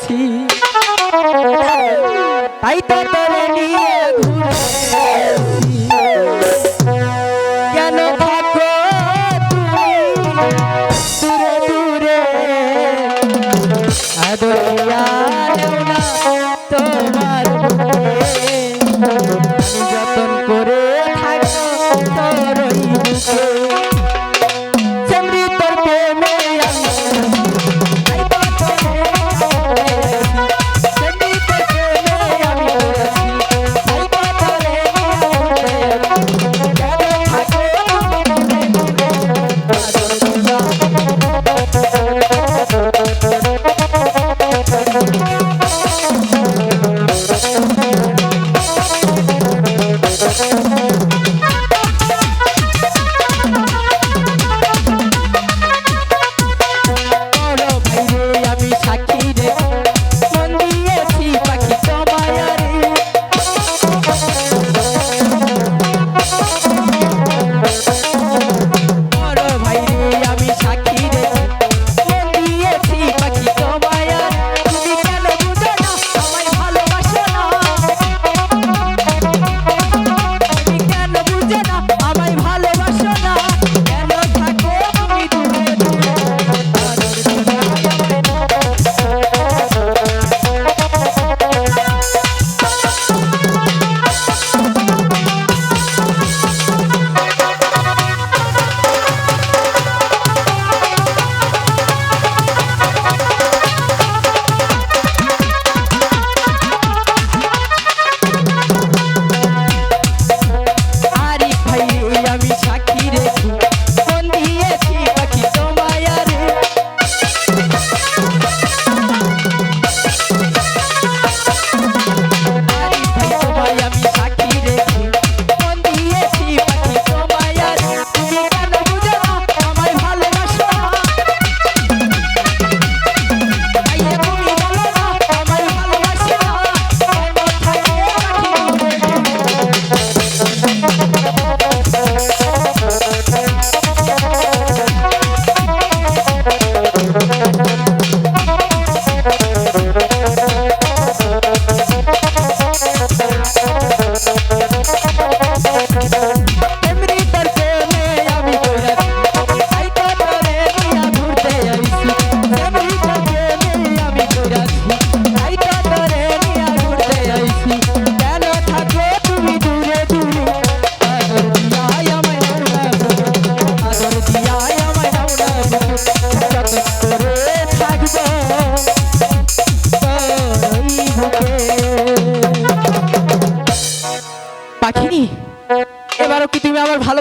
পেয়েছি তাই তো তোরে নিয়ে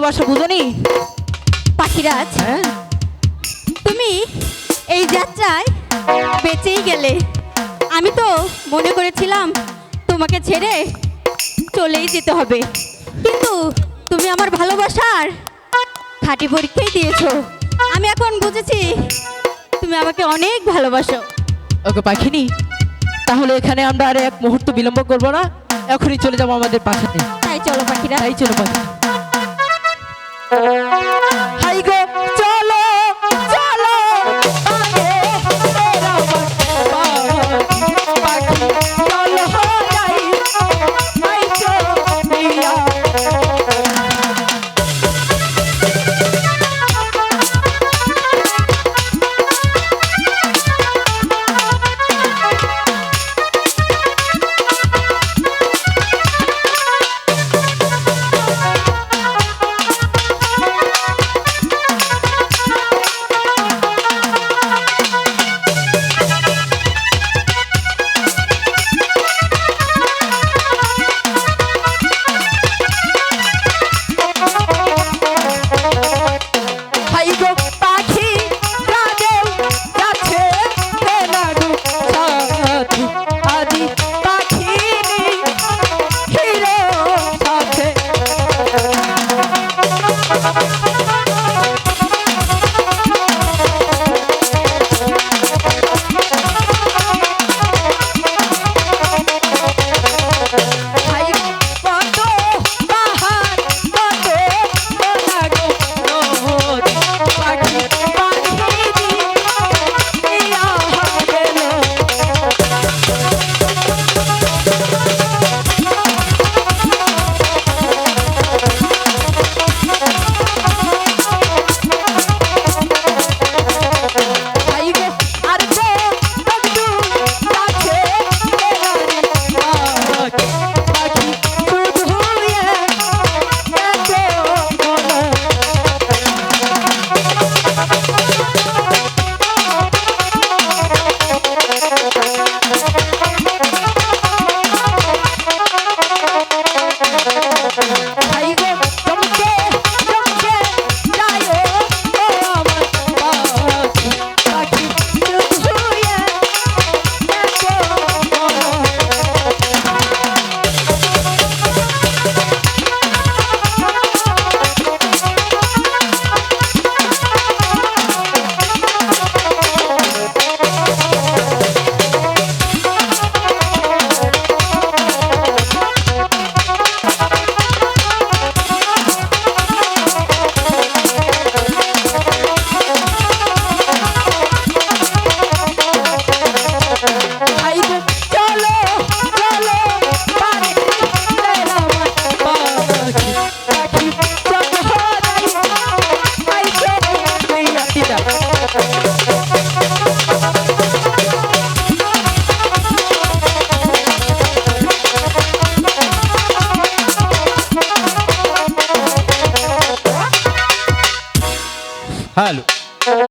ভালোবাসো বুঝনি? পাখিরাজ হ্যাঁ। তুমি এই যাত্রায় বেঁচেই গেলে। আমি তো মনে করেছিলাম তোমাকে ছেড়ে চলেই যেতে হবে। কিন্তু তুমি আমার ভালোবাসার খাটি পরীক্ষাই দিয়েছ। আমি এখন বুঝেছি তুমি আমাকে অনেক ভালোবাসো। ওকে পাখিনি তাহলে এখানে আমরা আর এক মুহূর্ত বিলম্ব করব না। এখনই চলে যাব আমাদের পাশে তাই চলো পাখিরা। তাই চলো পাখি